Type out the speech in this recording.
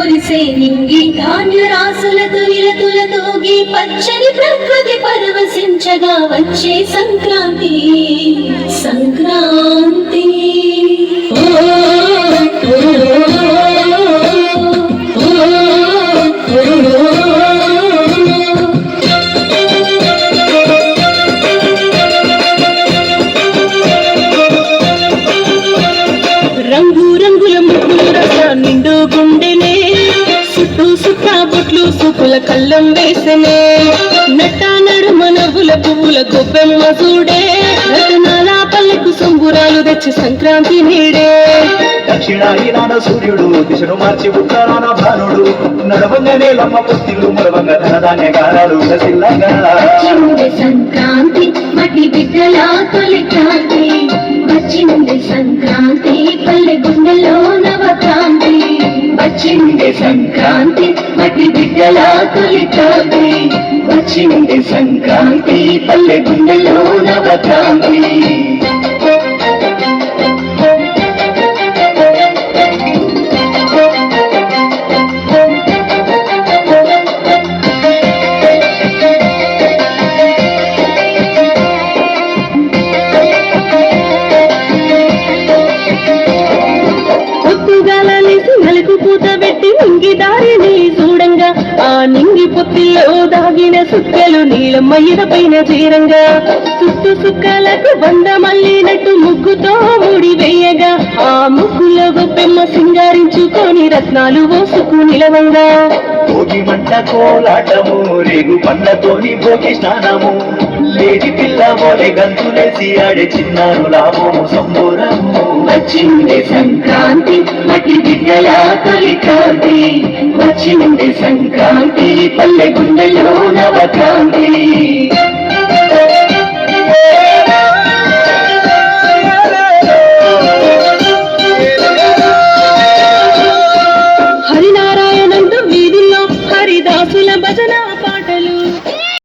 మురిసే నింగి ధాన్య రాసులతో విరతులతో గీ పచ్చని ప్రకృతి పరవశించగా వచ్చే సంక్రాంతి. కళ్ళం వేసనే నట్ట నడుమ నవ్వుల పువ్వుల గొబ్బెమ్మ చూడే రతనాల పల్లెకు సంబురాలు తెచ్చి సంక్రాంతి నీడే. దక్షిణాయనాన సూర్యుడు దిశను మార్చి ఉత్తరాన భానుడు నడవంగానే లమ్మ పొత్తిలు మరవంగ గసిల్లంగా వచ్చింది సంక్రాంతి మటి బిడ్డల తొలి క్రాంతి. వచ్చింది సంక్రాంతి పల్లె గుండెలో నవక్రాంతి. వచ్చింది సంక్రాంతి మటి బిడ్డల తొలి వచ్చి ఉండే సంక్రాంతి పల్లె గుండెలో నవక్రాంతి నలుగు పూత పెట్టి నింగి దారిని ఆ నింగి పొత్తిలో దాగిన సుక్కలు నీలమయ్యద పైన చేరంగా. చుట్టు సుక్కలకు బంద మల్లినట్టు ముగ్గుతో ముడి వేయగా. ఆ ముగ్గులో గొప్పెమ్మ సింగారించుకొని రత్నాలు పోసుకు నిలవంగా. భోగి మంట కోలాటము రేగు పండ్లతోని భోగి స్నానము. లేడి పిల్ల మోలే గంతులేసి ఆడే చిన్నాను లాభము సంబూరము. వచ్చింది సంక్రాంతి మటి బిడ్డల తొలి క్రాంతి. వచ్చింది సంక్రాంతి పల్లె గుండెలో నవకాంతి హరినారాయణ వీధుల్లో హరిదాసుల భజన.